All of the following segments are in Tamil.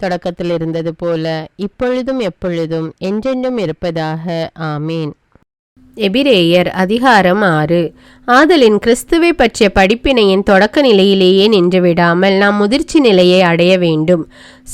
தொடக்கத்தில் இருந்தது போல இப்பொழுதும் எப்பொழுதும் என்றென்றும் இருப்பதாக. ஆமீன். எபிரேயர் அதிகாரம் ஆறு. ஆதலின் கிறிஸ்துவை பற்றிய படிப்பினையின் தொடக்க நிலையிலேயே நின்றுவிடாமல் நாம் முதிர்ச்சி நிலையை அடைய வேண்டும்.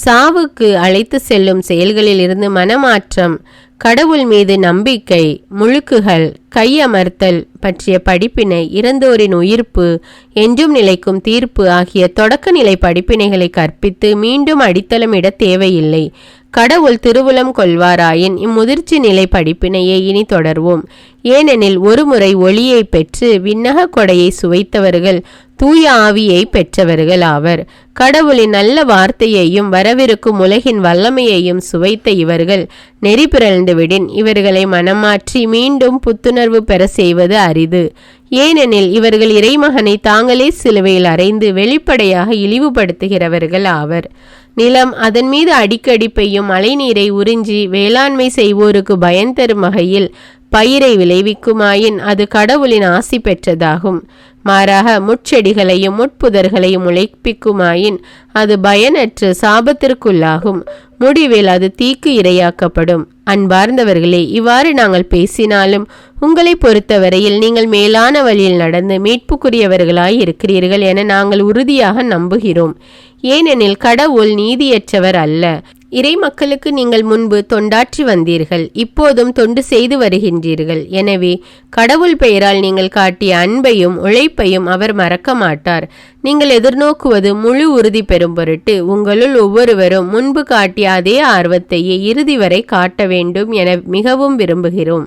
சாவுக்கு அழைத்து செல்லும் செயல்களில் இருந்து மனமாற்றம் கடவுள் மீது நம்பிக்கை முழுக்குகள் கையமர்த்தல் பற்றிய படிப்பினை இறந்தோரின் உயிர்ப்பு என்றும் நிலைக்கும் தீர்ப்பு ஆகிய தொடக்கநிலை படிப்பினைகளை கற்பித்து மீண்டும் அடித்தளமிட தேவையில்லை. கடவுள் திருவுளம் கொள்வாராயின் இம்முதிர்ச்சி நிலை படிப்பினையே இனி தொடர்வோம். ஏனெனில் ஒருமுறை ஒளியை பெற்று விண்ணக கொடையை சுவைத்தவர்கள் தூய ஆவியை பெற்றவர்கள் ஆவர் கடவுளின் நல்ல வார்த்தையையும் வரவிருக்கும் உலகின் வல்லமையையும் சுவைத்த இவர்கள். நெறி பிறழ்ந்துவிடின் இவர்களை மனமாற்றி மீண்டும் புத்துணர்வு பெற செய்வது அரிது. ஏனெனில் இவர்கள் இறைமகனை தாங்களே சிலுவையில் அறைந்து வெளிப்படையாக இழிவுபடுத்துகிறவர்கள் ஆவர். நிலம் அதன் மீது அடிக்கடி பெய்யும் மழைநீரை உறிஞ்சி வேளாண்மை செய்வோருக்கு பயன் தரும் வகையில் பயிரை விளைவிக்குமாயின் அது கடவுளின் ஆசி பெற்றதாகும். மாறாக முட்செடிகளையும் முட்புதர்களையும் உழைப்பிக்குமாயின் அது பயனற்று சாபத்திற்குள்ளாகும். முடிவில் அது தீக்கு இரையாக்கப்படும். அன்பார்ந்தவர்களே இவ்வாறு நாங்கள் பேசினாலும் உங்களை பொறுத்தவரையில் நீங்கள் மேலான வழியில் நடந்து மீட்புக்குரியவர்களாய் இருக்கிறீர்கள் என நாங்கள் உறுதியாக நம்புகிறோம். ஏனெனில் கடவுள் நீதியற்றவர் அல்ல. இறை மக்களுக்கு நீங்கள் முன்பு தொண்டாற்றி வந்தீர்கள் இப்போதும் தொண்டு செய்து வருகின்றீர்கள். எனவே கடவுள் பெயரால் நீங்கள் காட்டிய அன்பையும் உழைப்பையும் அவர் மறக்க மாட்டார். நீங்கள் எதிர்நோக்குவது முழு உறுதி பெறும் பொருட்டு உங்களுள் ஒவ்வொருவரும் முன்பு காட்டிய அதே ஆர்வத்தையே இறுதி வரை காட்ட வேண்டும் என மிகவும் விரும்புகிறோம்.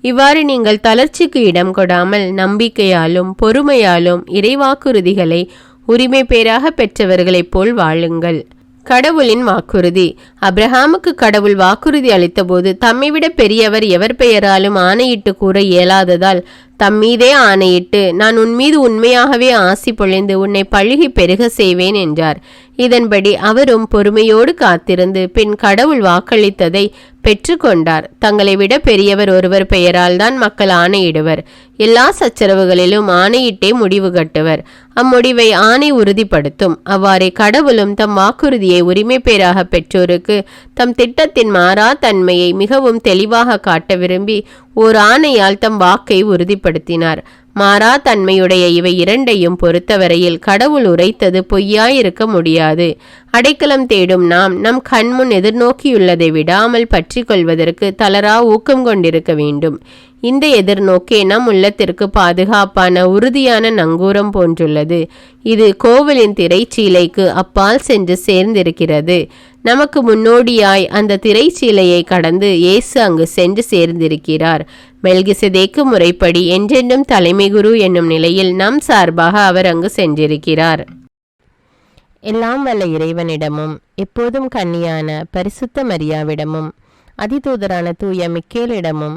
இவ்வாறு நீங்கள் தளர்ச்சிக்கு இடம் கொடாமல் நம்பிக்கையாலும் பொறுமையாலும் இறைவாக்குறுதிகளை உரிமை பேராக பெற்றவர்களைப் போல் வாழுங்கள். கடவுளின் வாக்குறுதி. அப்ரஹாமுக்கு கடவுள் வாக்குறுதி அளித்தபோது தம்மை விட பெரியவர் எவர் பெயராலும் ஆணையிட்டு கூற இயலாததால் தம்மீதே ஆணையிட்டு நான் உன் மீது உண்மையாகவே ஆசி பொழிந்து உன்னை பழுகி பெருக செய்வேன் என்றார். இதன்படி அவரும் பொறுமையோடு காத்திருந்து பின் கடவுள் வாக்களித்ததை பெற்றுக்கொண்டார். தங்களை விட பெரியவர் ஒருவர் பெயரால் தான் மக்கள் ஆணையிடுவர். எல்லா சச்சரவுகளிலும் ஆணையிட்டே முடிவு கட்டுவர். அம்முடிவை ஆணை உறுதிப்படுத்தும். அவ்வாறே கடவுளும் தம் வாக்குறுதியை உரிமை பேராக பெற்றோருக்கு தம் திட்டத்தின் மாறா தன்மையை மிகவும் தெளிவாக காட்ட விரும்பி ஓர் ஆணையால் தம் வாக்கை உறுதிப்படுத்தினார். மாறா தன்மையுடைய இவை இரண்டையும் பொறுத்தவரையில் கடவுள் உரைத்தது பொய்யாயிருக்க முடியாது. அடைக்கலம் தேடும் நாம் நம் கண்முன் எதிர்நோக்கியுள்ளதை விடாமல் பற்றி கொள்வதற்கு தளரா ஊக்கம் கொண்டிருக்க வேண்டும். இந்த எதிர்நோக்கே நம் உள்ளத்திற்கு பாதுகாப்பான உறுதியான நங்கூரம் போன்றுள்ளது. இது கோவிலின் திரைச்சீலைக்கு அப்பால் சென்று சேர்ந்திருக்கிறது. நமக்கு முன்னோடியாய் அந்த திரைச்சீலையை கடந்து இயேசு அங்கு சென்று சேர்ந்திருக்கிறார். மெல்கிசதேக்கு முறைப்படி என்றென்றும் தலைமை குரு என்னும் நிலையில் நம் சார்பாக அவர் அங்கு சென்றிருக்கிறார். எல்லாம் வல்ல இறைவனிடமும் எப்போதும் கன்னியான பரிசுத்த மரியாவிடமும் அதிதூதரான தூய மிக்கேலிடமும்